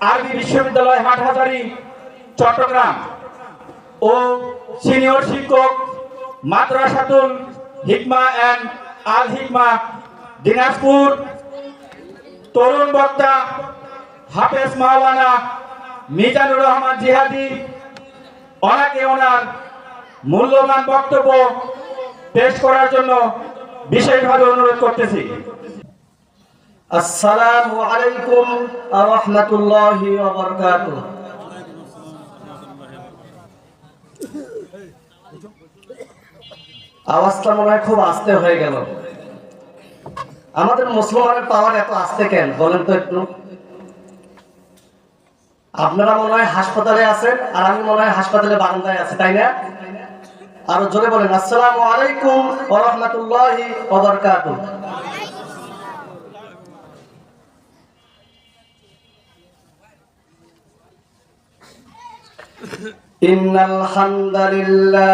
আরবি বিশ্ববিদ্যালয় হাটহাজারি, চট্টগ্রাম। ও সিনিয়র শিক্ষক মাদ্রাসাতুল হিকমা অ্যান্ড আল হিকমা দিনাজপুর। তরুণ বক্তা হাফেজ মাওলানা মিজানুর রহমান জিহাদি। ওনাকে ওনার মূল্যবান বক্তব্য পেশ করার জন্য বিশেষভাবে অনুরোধ করতেছি। আসসালামু আলাইকুম রহমতুল্লাহি ওবরকাতুহ আওয়াজটা মনে হয় খুব আস্তে হয়ে গেল। আমাদের মুসলমানের পাওয়ার এত আস্তে কেন? বলেন তো একটু। আপনারা মনে হয় হাসপাতালে আছেন, আর আমি মনে হয় হাসপাতালে বারান্দায় আছি, তাই না? আরও জোরে বলেন, আসসালামু আলাইকুম রহমতুল্লাহি ওবরকাতুহ إن الحمد لله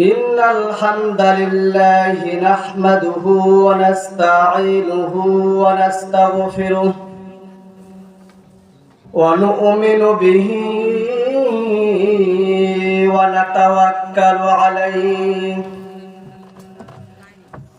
إن الحمد لله نحمده ونستعينه ونستغفره ونؤمن به ونتوكل عليه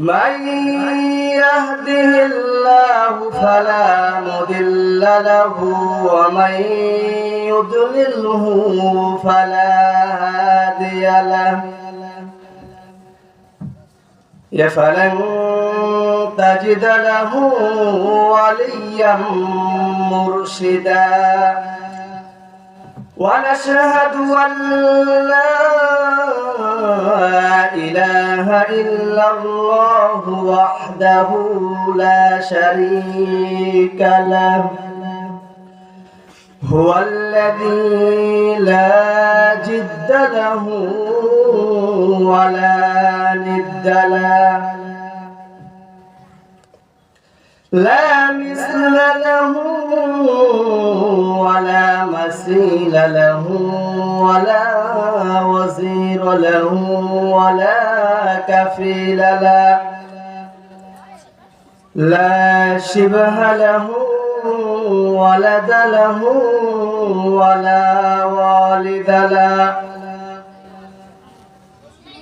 من يهده الله فلا مضل له ومن يضلله فلا هادي له يا فلن تجد له وليا مرشدا ونشهد أن لا إله إلا الله وحده لا شريك له. هو الذي لا جد له ولا ند له. لا مثل له ولا مثيل له ولا وزير له ولا كفيل له لا شبه له ولد له ولا والد له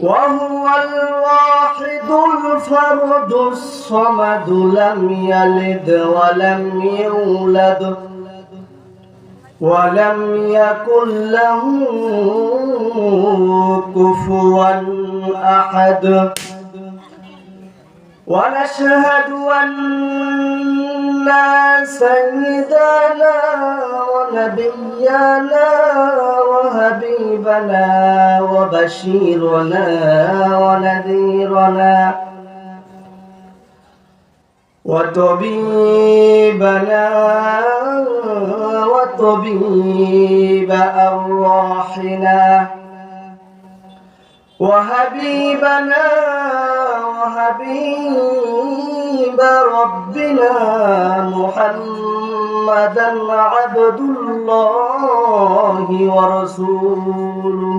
وهو الواحد الفرد الصمد لم يلد ولم يولد ولم يكن له كفوا أحد. ونشهد أن سيدنا ونبينا وحبيبنا وبشيرنا ونذيرنا وطبيبنا وطبيب أرواحنا وحبيبنا وحبيب ربنا محمدا عبد الله ورسوله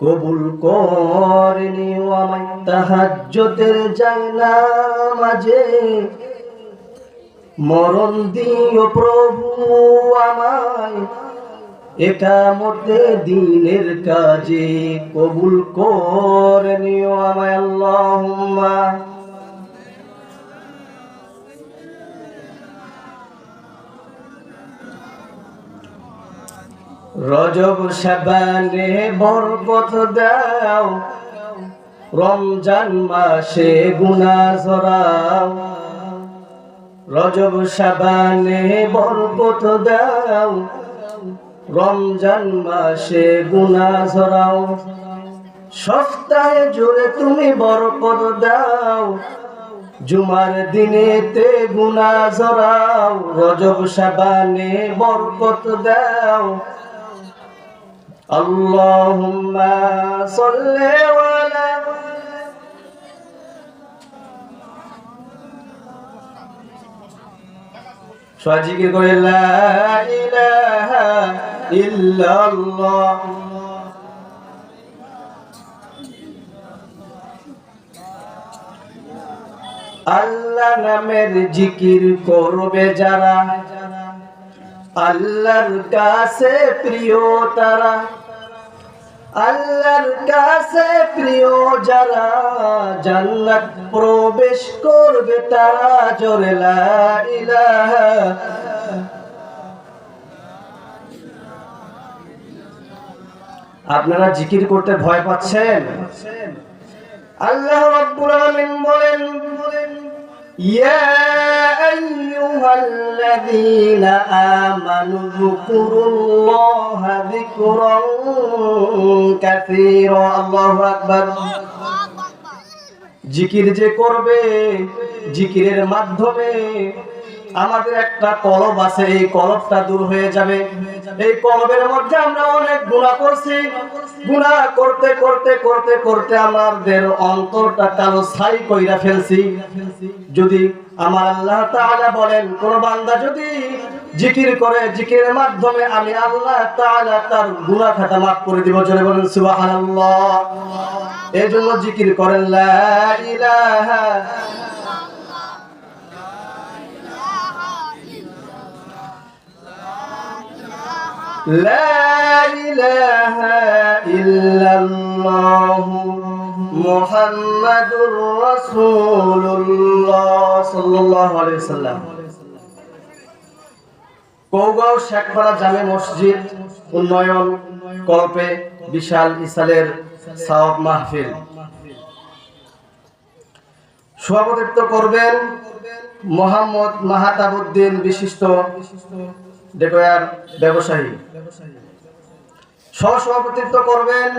কবুল করেনি আমায়। তাহাজ্জতের মাঝে। মরণ দিও প্রভু আমায়। এটা মধ্যে দিনের কাজে। কবুল করেনি আমায় আল্লাহুম্মা। রজব শাবানে বরকত দাও। রমজান মাসে গুনা ঝরাও। রজব শাবানে বরকত দাও। রমজান মাসে গুনা ঝরাও। সপ্তাহে জুড়ে তুমি বরকত দাও। জুমার দিনেতে গুনা ঝরাও। রজব সাবানে বরকত দাও। আল্লাহুম্মা সাল্লি আলা সজিকে করে আল্লাহ নামের জিকির করবে যারা আল্লাহর কাছে প্রিয় তারা, আল্লাহর কাছে প্রিয় যারা, জান্নাত প্রবেশ করবে তারা জোরে লা আপনারা জিকির করতে ভয় পাচ্ছেন? আল্লাহ রাব্বুল আলামিন বলেন ইয়া আইয়ুহাল্লাযীনা আমানু যকুরুল্লাহা যিকরান কাসীরা আল্লাহু আকবার জিকির যে করবে, জিকিরের মাধ্যমে আমাদের একটা কলব আছে, এই কলবটা দূর হয়ে যাবে। এই কলবের মধ্যে আমরা অনেক গুণা করছি। গুণা করতে করতে করতে করতে আমাদের অন্তরটা কালো ছাই কইরা ফেলছি। যদি আমার আল্লাহ তাআলা বলেন কোন বান্দা যদি জিকির করে জিকিরের মাধ্যমে আমি আল্লাহ তাআলা তার গুনাহ খাতা মাফ করে দিব জোরে বলেন সুবহানাল্লাহ এই জন্য জিকির করেন লা ইলাহা لا إله إلا الله মুহাম্মাদুর রাসূলুল্লাহ সাল্লাল্লাহু আলাইহি সাল্লাম। কৌগাঁও শেখপাড়া জামে মসজিদ, উন্নয়ন কল্পে বিশাল ইসালের সাওয়াব মাহফিল। সভাপতিত্ব করবেন মোহাম্মদ মাহাতাবুদ্দিন বিশিষ্ট ডেকোয়ার ব্যবসায়ী। সহ সভাপতিত্ব করবেন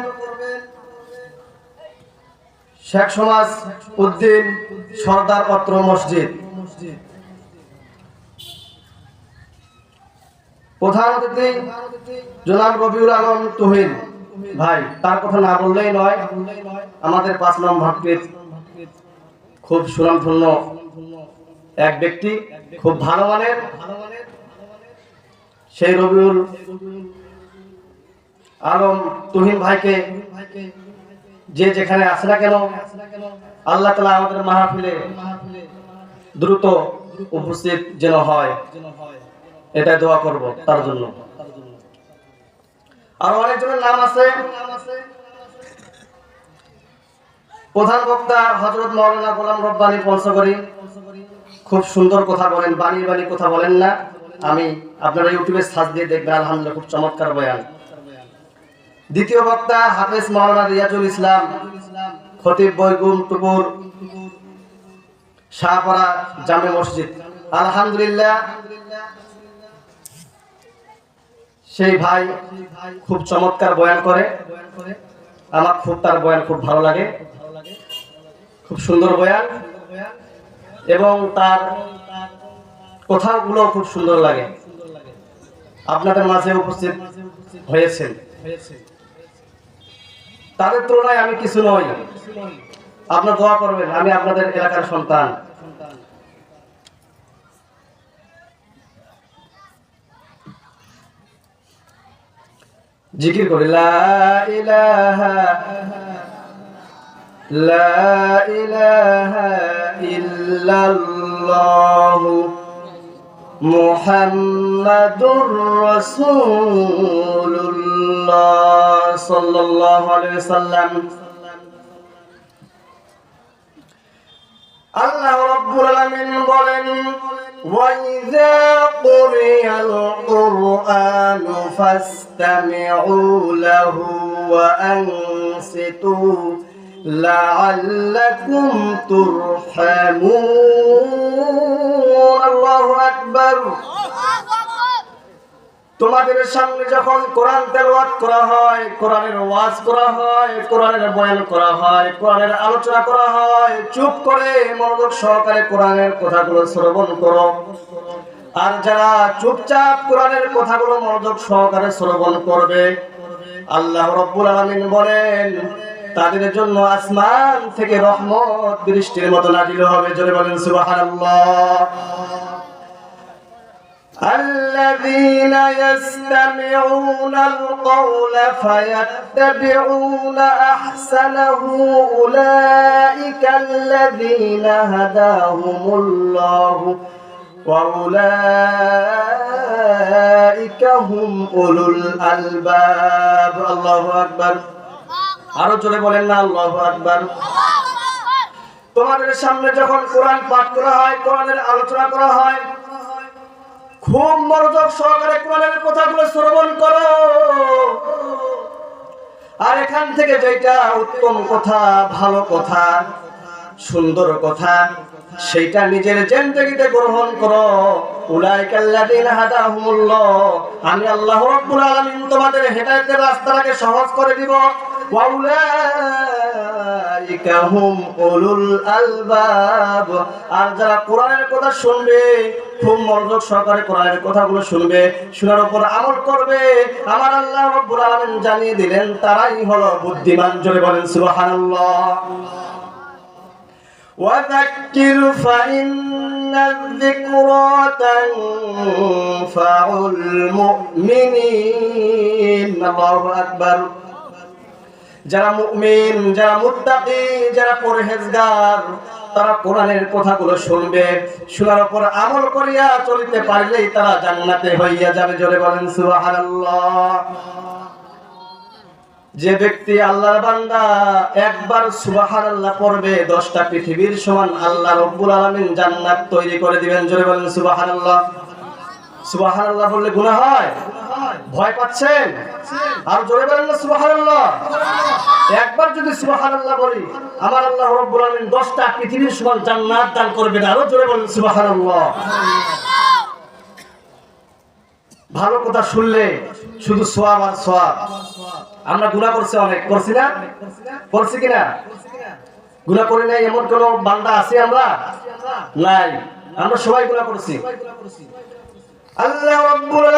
শেখ সমাজ উদ্দিন সর্দার পত্র মসজিদ। প্রধান অতিথি জনাব রবিউল আলম তুহিন। ভাই, তার কথা না বললেই নয়, আমাদের পাঁচ নম্বর খুব সুনামধন্য এক ব্যক্তি, খুব ভালো মানের। সেই রবিউল আলম তুহিন ভাইকে যে যেখানে আসে না কেন, আল্লাহ তালা আমাদের মাহফিলে দ্রুত উপস্থিত যেন হয়। এটা দোয়া করব তার জন্য। আর অনেকজনের নাম আছে। প্রধান বক্তা হজরত মৌলানা গোলাম রব্বানি পঞ্চগড়ি খুব সুন্দর কথা বলেন বাণী বাণী কথা বলেন না। আমি আপনারা ইউটিউবে সার্চ দিয়ে দেখবেন, আলহামদুলিল্লাহ, খুব চমৎকার বয়ান। দ্বিতীয় বক্তা হাফেজ মাওলানা রিয়াজুল ইসলাম, খতিব বৈগুম টুপুর, শাহপাড়া জামে মসজিদ। আলহামদুলিল্লাহ, সেই ভাই খুব চমৎকার বয়ান করে। আমার খুব তার বয়ান খুব ভালো লাগে। খুব সুন্দর বয়ান। এবং তার কথাগুলো খুব সুন্দর লাগে। আপনাদের মাঝে উপস্থিত হয়েছেন। তাদের তুলনায় আমি কিছু নই। আপনার দোয়া করবেন, আমি আপনাদের এলাকার সন্তান। জিকির করি, লা ইলাহা লা মুহাম্মাদুর রাসূলুল্লাহ সাল্লাল্লাহু আলাইহি সাল্লাম আল্লাহ রাব্বুল আলামিন বলেন وَإِذَا قُرِئَ الْقُرْآنُ فَاسْتَمِعُوا لَهُ وَأَنصِتُوا لَعَلَّكُمْ تُرْحَمُونَ الله أكبر তোমাদের সামনে যখন কোরআন তেলাওয়াত করা হয়, কোরআনের ওয়াজ করা হয়, কোরআনের বয়ান করা হয়, কোরআনের আলোচনা করা হয়, চুপ করে মনোযোগ সহকারে কোরআনের কথাগুলো শ্রবণ করো। আর যারা চুপচাপ কোরআনের কথাগুলো মনোযোগ সহকারে শ্রবণ করবে, আল্লাহ রব্বুল আলামিন বলেন, তাদের জন্য আসমান থেকে রহমত বৃষ্টির মতো নাজিল হবে। জোরে বলেন, সুবহানাল্লাহ। الذين يستمعون القول فيتبعون احسنه اولئك الذين هداهم الله واولئك هم اولو الالباب الله اكبر আরো জোরে বলেন না আল্লাহু আকবার তোমাদের সামনে যখন কোরআন পাঠ করা হয় কোরআনের আলোচনা করা হয় খুব মনোযোগ সহকারে কোরআনের কথাগুলো শ্রবণ করো। আর এখান থেকে যেটা উত্তম কথা, ভালো কথা, সুন্দর কথা, সেইটা নিজের জিন্দেগিতে গ্রহণ করো। আমি আল্লাহ তোমাদের হেদায়েতের রাস্তাটাকে সহজ করে দিব। ওয়া উলাইকা হুম উলুল আলবাব আর যারা কোরআনের কথা শুনবে খুব মনোযোগ সহকারে কোরআনের কথাগুলো শুনবে শোনার উপর আমল করবে আমার আল্লাহ রাব্বুল আলামিন জানিয়ে দিলেন তারাই হলো বুদ্ধিমান জোরে বলেন সুবহানাল্লাহ وذكر فإن الذكرى تنفع المؤمنين الله أكبر যারা মুমিন, যারা মুত্তাকি, যারা পরহেজগার, তারা কোরআনের কথাগুলো শুনবে। শোনার পর আমল করিয়া চলিতে পারলেই তারা জান্নাতে হইয়া যাবে। জোরে বলেন, সুবহানাল্লাহ। যে ব্যক্তি আল্লাহর বান্দা একবার সুবহানাল্লাহ পড়বে, দশটা পৃথিবীর সমান আল্লাহ রব্বুল আলামিন জান্নাত তৈরি করে দিবেন। জোরে বলেন, সুবহানাল্লাহ। বললে হয়? ভয় পাচ্ছেন? আর জোরে বলেন একবার যদি বলি, আমার আল্লাহ রব্বুল পৃথিবীর সমান জান্নাত দান করবেন। আরও জোরে বলেন ভালো কথা শুনলে শুধু সোয়াব আর সোয়াব। আমরা গুণা করছি অনেক। করছি না? করছি কিনা? গুণা করি নাই, এমন কোন বান্দা আছে আমরা? নাই। আমরা সবাই গুণা করছি। আল্লাহ